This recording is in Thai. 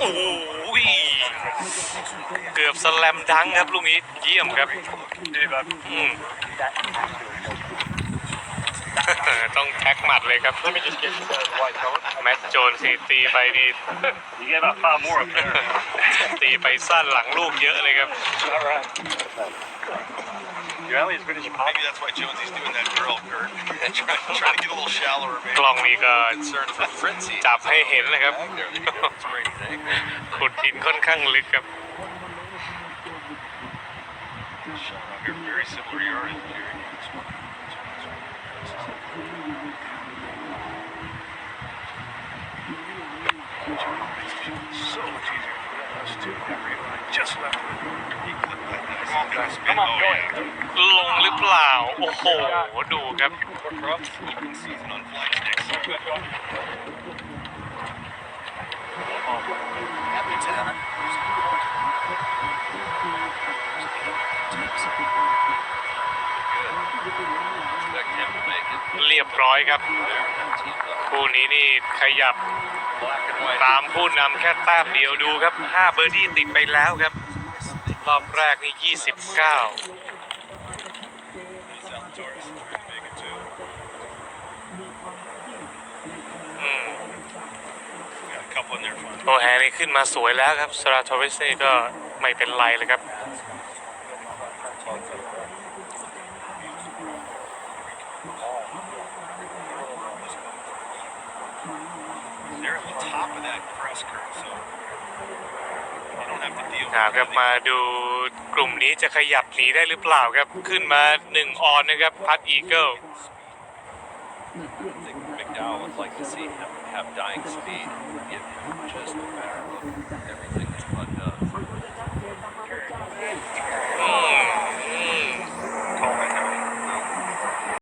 โอ้ยเกือบสแลมดังครับลูกนี้เยี่ยมครับอืมต้องแท็กหมัดเลยครับ แมตต์โจนสีตีไปนี่ตีไปสั้นหลังลูกเยอะเลยครับ You're only as good as you pop. Maybe that's why Jonesy's doing that curl, Kurt. trying, trying to get a little shallower, ก maybe. ล้องนี้ก็ Concerned for Fritzy. จับให้เห็นเลยครับ There you go. It's great thing. ขุดดินค่อนข้างลึกครับ You're very similar yardage, Jerry. So much easier ลงหรือเปล่า โอ้โห ดูครับ เรียบร้อยครับ คู่นี้นี่ขยับตามผู้นำแค่แต้มเดียวดูครับ 5 เบอร์ดี้ติดไปแล้วครับ รอบแรกนี่ 29 Zalatoris. Make it two. อืม Got a couple in there fun. โอแฮนี่ขึ้นมาสวยแล้วครับสราทอริสนี่ก็ไม่เป็นไรเลยครับ They're at the top of that crest curve, so you don't have to deal ครับมาดูกลุ่มนี้จะขยับหนีได้หรือเปล่าครับ ขึ้นมา1ออนนะครับพัดอีเกิล I think McDowell would like to see him have dying speed. Give him just a matter of everything is put